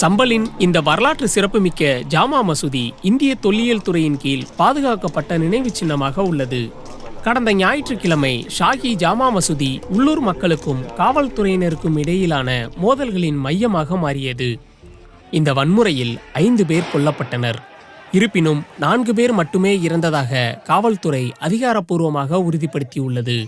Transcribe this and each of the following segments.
சம்பலின் இந்த வரலாற்று சிறப்புமிக்க ஜாமா மசூதி இந்திய தொல்லியல் துறையின் கீழ் பாதுகாக்கப்பட்ட நினைவு சின்னமாக உள்ளது. கடந்த ஞாயிற்றுக்கிழமை ஷாஹி ஜாமா மசூதி உள்ளூர் மக்களுக்கும் காவல்துறையினருக்கும் இடையிலான மோதல்களின் மையமாக மாறியது. இந்த வன்முறையில் ஐந்து பேர் கொல்லப்பட்டனர். இருப்பினும் நான்கு பேர் மட்டுமே இறந்ததாக காவல்துறை அதிகாரப்பூர்வமாக உறுதிப்படுத்தியுள்ளது.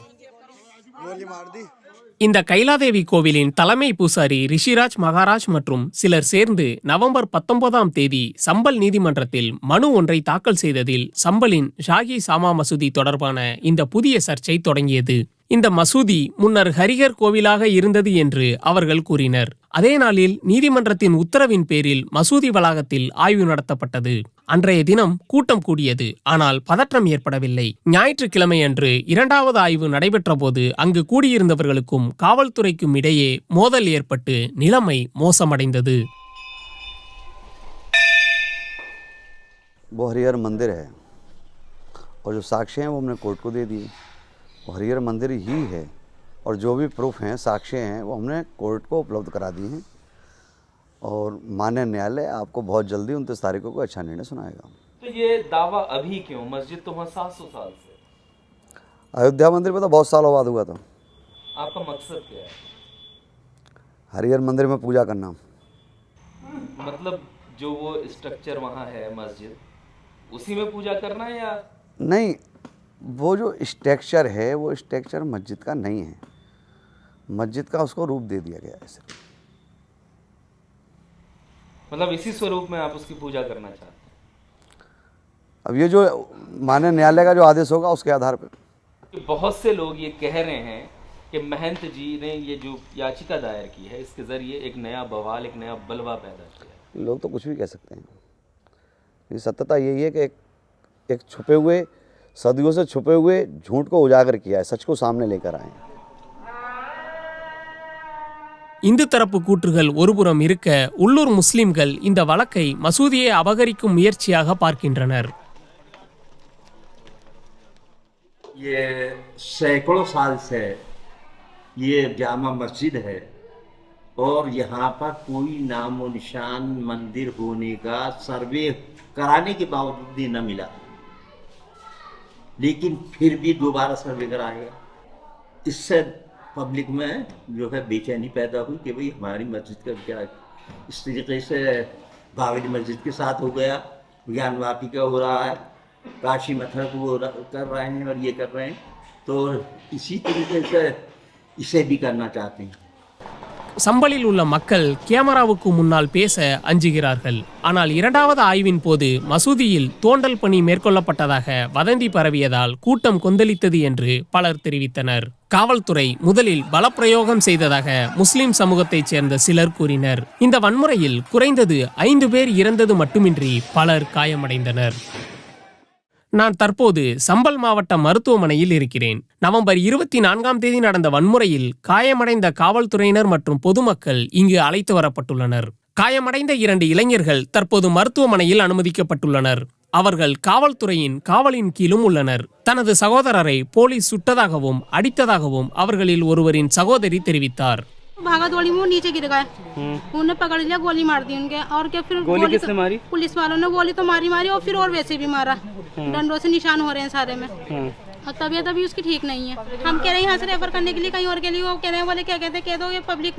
இந்த கைலாதேவி கோவிலின் தலைமை பூசாரி ரிஷிராஜ் மகாராஜ் மற்றும் சிலர் சேர்ந்து நவம்பர் பத்தொன்பதாம் தேதி சம்பல் நீதிமன்றத்தில் மனு ஒன்றை தாக்கல் செய்ததில் சம்பலின் ஷாகி சாமா மசூதி தொடர்பான இந்த புதிய சர்ச்சை தொடங்கியது. இந்த மசூதி முன்னர் ஹரிகர் கோவிலாக இருந்தது என்று அவர்கள் கூறினர். அதே நாளில் நீதிமன்றத்தின் உத்தரவின் பேரில் மசூதி வளாகத்தில் ஆய்வு நடத்தப்பட்டது அன்றைய தினம் கூட்டம் கூடியது ஆனால் பதற்றம் ஏற்படவில்லை ஞாயிற்றுக்கிழமை அன்று இரண்டாவது ஆய்வு நடைபெற்ற போது அங்கு கூடியிருந்தவர்களுக்கும் காவல்துறைக்கும் இடையே மோதல் ஏற்பட்டு நிலைமை மோசமடைந்தது वो हरिहर मंदिर है और जो साक्ष्य हैं वो हमने कोर्ट को दे दिए वो हरिहर मंदिर ही है और जो भी प्रूफ हैं साक्ष्य हैं वो हमने कोर्ट को उपलब्ध करा दिए हैं। और मान्य न्यायालय आपको बहुत जल्दी उनतीस तारीखों को अच्छा निर्णय सुनाएगा। तो ये दावा अभी क्यों? मस्जिद तो वहाँ सात सौ साल से। अयोध्या मंदिर में तो बहुत सालों बाद हुआ था। आपका मकसद क्या है? हरिहर मंदिर में पूजा करना। मतलब जो वो स्ट्रक्चर वहाँ है मस्जिद उसी में पूजा करना है या नहीं वो जो स्ट्रक्चर है वो स्ट्रक्चर मस्जिद का नहीं है। मस्जिद का उसको रूप दे दिया गया है मतलब इसी स्वरूप में आप उसकी पूजा करना चाहते हैं? अब ये जो मान्य न्यायालय का जो आदेश होगा उसके आधार पर बहुत से लोग ये कह रहे हैं कि महंत जी ने ये जो याचिका दायर की है इसके ज़रिए एक नया बवाल एक नया बलवा पैदा किया है। लोग तो कुछ भी कह सकते हैं। ये सत्यता यही है कि एक एक छुपे हुए सदियों से छुपे हुए झूठ को उजागर किया है सच को सामने लेकर आए हैं। இந்து தரப்பு கூற்றுகள் ஒருபுறம் இருக்க உள்ளூர் முஸ்லிம்கள் இந்த வழக்கை மசூதியை அபகரிக்கும் முயற்சியாக பார்க்கின்றனர் ये सैकड़ों साल से ये जामा मस्जिद है और यहाँ पर कोई नाम व निशान मंदिर होने का सर्वे कराने के बावजूद भी न मिला लेकिन फिर भी दोबारा सर्वे कराया गया इससे पब्लिक में जो है बेचैनी पैदा हुई कि भाई हमारी मस्जिद का क्या इस तरीके से बावली मस्जिद के साथ हो गया ज्ञान वापी का हो रहा है, काशी मथुरा को कर रहे हैं और ये कर रहे हैं। तो इसी तरीके से इसे भी करना चाहते हैं। சம்பலில் உள்ள மக்கள் கேமராவுக்கு முன்னால் பேச அஞ்சுகிறார்கள். ஆனால் இரண்டாவது ஆய்வின் போது மசூதியில் தோண்டல் பணி மேற்கொள்ளப்பட்டதாக வதந்தி பரவியதால் கூட்டம் கொந்தளித்தது என்று பலர் தெரிவித்தனர். காவல்துறை முதலில் பலப்பிரயோகம் செய்ததாக முஸ்லிம் சமூகத்தைச் சேர்ந்த சிலர் கூறினர். இந்த வன்முறையில் குறைந்தது ஐந்து பேர் இறந்தது மட்டுமின்றி பலர் காயமடைந்தனர். நான் தற்போது சம்பல் மாவட்ட மருத்துவமனையில் இருக்கிறேன். நவம்பர் இருபத்தி நான்காம் தேதி நடந்த வன்முறையில் காயமடைந்த காவல்துறையினர் மற்றும் பொதுமக்கள் இங்கு அழைத்து வரப்பட்டுள்ளனர். காயமடைந்த இரண்டு இளைஞர்கள் தற்போது மருத்துவமனையில் அனுமதிக்கப்பட்டுள்ளனர். அவர்கள் காவல்துறையின் காவலின் கீழும் உள்ளனர். தனது சகோதரரை போலீஸ் சுட்டதாகவும் அடித்ததாகவும் அவர்களில் ஒருவரின் சகோதரி தெரிவித்தார். भागा दौड़ी में वो नीचे गिर गए। उन्होंने पकड़ लिया गोली मार दी उनके और क्या फिर गोली गोली किसने मारी? पुलिस वालों ने गोली तो मारी मारी और फिर और वैसे भी मारा। डंडों से निशान हो रहे हैं सारे में। और तबीयत अभी उसकी ठीक नहीं है। हम कह रहे हैं यहाँ से रेफर करने के लिए कहीं और के लिए वो कह रहे हैं बोले क्या कहते हैं कह दो ये पब्लिक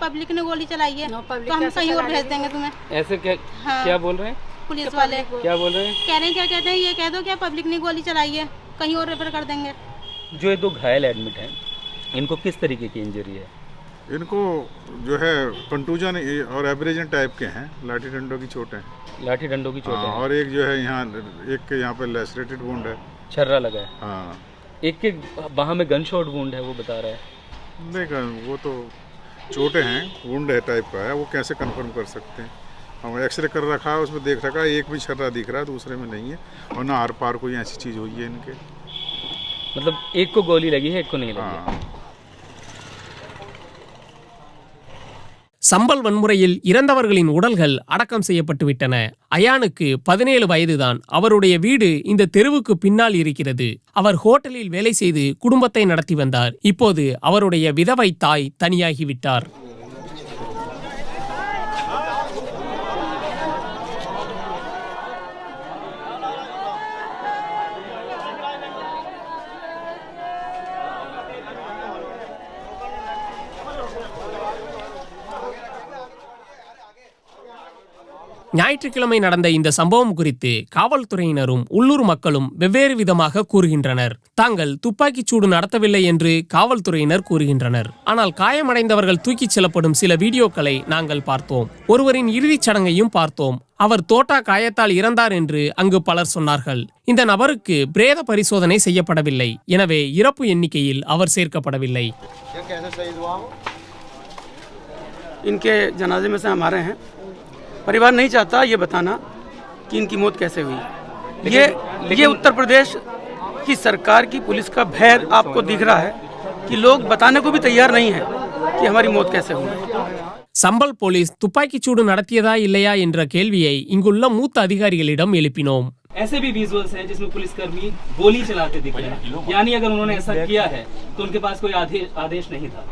पब्लिक ने गोली चलाई है। तो हम कहीं और भेज देंगे तुम्हें। ऐसे क्या हाँ। क्या बोल रहे हैं? पुलिस वाले। क्या बोल रहे हैं? कह रहे हैं क्या कहते हैं ये कह दो क्या पब्लिक ने गोली चलाई है? कहीं और रेफर कर देंगे। जो ये दो घायल एडमिट है इनको किस तरीके की इंजरी है? इनको जो है कंटूजन और एब्रेजन टाइप के हैं लाठी डंडों की चोट है। लाठी डंडों की चोट हाँ, और एक जो है यहाँ एक के यहाँ पे लेसरेटेड वुंड है। छर्रा लगा है। हाँ। एक के बाह में गन शॉट वुंड है वो बता रहा है। देखा वो तो चोटें हैं वुंड है टाइप का है वो कैसे कंफर्म कर सकते हैं? हम एक्सरे कर रखा है उसमें देख रखा है एक भी छर्रा दिख रहा है दूसरे में नहीं है और ना आर पार कोई ऐसी चीज़ हुई है इनके। मतलब एक को गोली लगी है एक को नहीं लगी है। சம்பல் வன்முறையில் இறந்தவர்களின் உடல்கள் அடக்கம் செய்யப்பட்டுவிட்டன. அயானுக்கு பதினேழு வயதுதான். அவருடைய வீடு இந்த தெருவுக்கு பின்னால் இருக்கிறது. அவர் ஹோட்டலில் வேலை செய்து குடும்பத்தை நடத்தி வந்தார். இப்போது அவருடைய விதவை தாய் தனியாகிவிட்டார். ஞாயிற்றுக்கிழமை நடந்த இந்த சம்பவம் குறித்து காவல்துறையினரும் உள்ளூர் மக்களும் வெவ்வேறு விதமாக கூறுகின்றனர் தாங்கள் துப்பாக்கிச் சூடு நடத்தவில்லை என்று காவல்துறையினர் கூறுகின்றனர் ஆனால் காயமடைந்தவர்கள் தூக்கிச் செல்லப்படும் சில வீடியோக்களை நாங்கள் பார்த்தோம் ஒருவரின் இறுதிச் சடங்கையும் பார்த்தோம் அவர் தோட்டா காயத்தால் இறந்தார் என்று அங்கு பலர் சொன்னார்கள் இந்த நபருக்கு பிரேத பரிசோதனை செய்யப்படவில்லை எனவே இறப்பு எண்ணிக்கையில் அவர் சேர்க்கப்படவில்லை इनके जनाजे में से हमारे हैं परिवार नहीं चाहता ये बताना कि इनकी मौत कैसे हुई ये ये उत्तर प्रदेश की सरकार की पुलिस का भय आपको दिख रहा है कि लोग बताने को भी तैयार नहीं है कि हमारी मौत कैसे हुई சம்பல் போலீஸ் துப்பாக்கிச் சூடு நடத்தியதா இல்லையா என்ற கேள்வியை இங்குள்ள மூத்த அதிகாரிகளிடம் எழுப்பினோம் ऐसे भी विजुअल्स हैं जिसमें पुलिसकर्मी गोली चलाते दिख रहे हैं यानी अगर उन्होंने ऐसा किया है तो उनके पास कोई आदेश आदेश नहीं था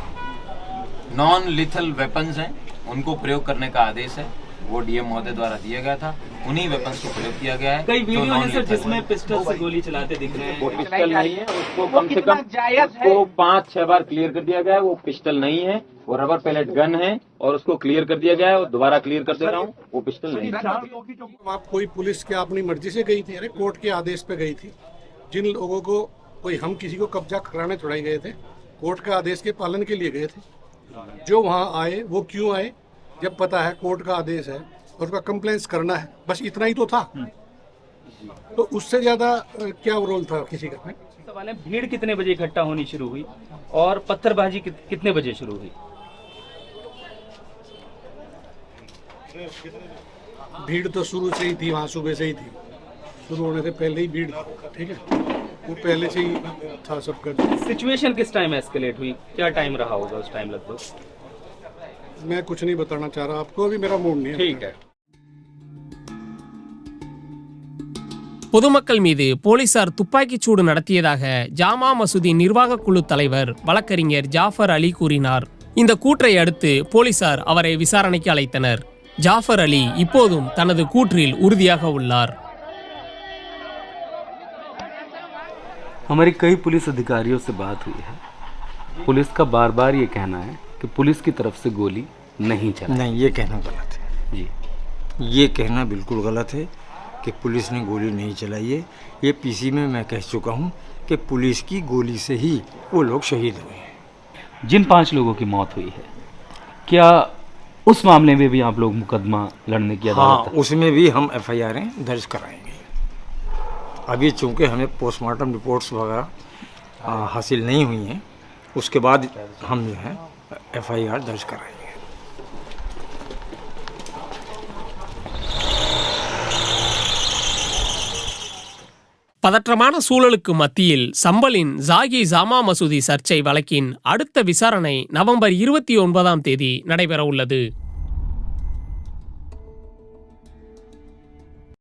नॉन लिथल वेपन्स हैं उनको प्रयोग करने का आदेश है वो डीएम महोदय द्वारा दिया गया था। उन्हीं वेपन्स को प्रयोग किया गया है कई वीडियो हैं सर जिसमें पिस्टल से गोली चलाते दिख रहे हैं। वो पिस्टल नहीं है। उसको कम से कम उसको पाँच छह बार क्लियर कर दिया गया है। वो पिस्टल नहीं है वो रबर पैलेट गन है और उसको क्लियर कर दिया गया है और दोबारा क्लियर कर दे रहा हूँ वो पिस्टल नहीं आप कोई पुलिस के अपनी मर्ज़ी से गई थी अरे कोर्ट के आदेश पे गई थी। जिन लोगों को कोई हम किसी को कब्जा कराने छुड़ाए गए थे कोर्ट के आदेश के पालन के लिए गए थे जो वहाँ आए वो क्यों आए? जब पता है कोर्ट का आदेश है और उसका कंप्लेंस करना है बस इतना ही तो था। तो उससे ज़्यादा क्या रोल था किसी का? सवाल है भीड़ कितने बजे इकट्ठा होनी शुरू हुई और पत्थरबाजी कित- कितने बजे शुरू हुई? भीड़ तो शुरू से ही थी वहाँ सुबह से ही थी। शुरू होने से पहले ही भीड़ ठीक है? वो पहले से ही था सबका सिचुएशन किस टाइम एस्केलेट हुई? क्या टाइम रहा होगा उस टाइम लगभग? मैं कुछ नहीं बताना चाह रहा आपको अभी मेरा मूड नहीं है ठीक है பொதுமக்கள் மீது போலீசார் துப்பாக்கிச் சூடு நடத்தியதாக ஜாமா மசூதி நிர்வாக குழு தலைவர் வழக்கறிஞர் ஜாஃபர் அலி கூறினார் இந்த கூற்றை அடுத்து போலீசார் அவரை விசாரணைக்கு அழைத்தனர் ஜாஃபர் அலி இப்போதும் தனது கூற்றில் உறுதியாக உள்ளார் हमारी कई पुलिस अधिकारियों से बात हुई है पुलिस का बार बार ये कहना है कि पुलिस की तरफ़ से गोली नहीं चलाई। नहीं ये कहना गलत है। जी। ये कहना बिल्कुल गलत है कि पुलिस ने गोली नहीं चलाई है। ये पीसी में मैं कह चुका हूँ कि पुलिस की गोली से ही वो लोग शहीद हुए हैं। जिन पाँच लोगों की मौत हुई है क्या उस मामले में भी आप लोग मुकदमा लड़ने की हाँ अदालत उसमें भी हम एफ़ आई आर दर्ज कराएँगे। अभी चूँकि हमें पोस्टमार्टम रिपोर्ट्स वगैरह हासिल नहीं हुई हैं उसके बाद हम जो है एफ आई आर दर्ज कराएंगे பதற்றமான சூழலுக்கு மத்தியில் சம்பலின் ஜாகி ஜாமா மசூதி சர்ச்சை வழக்கின் அடுத்த விசாரணை நவம்பர் இருபத்தி ஒன்பதாம் தேதி நடைபெற உள்ளது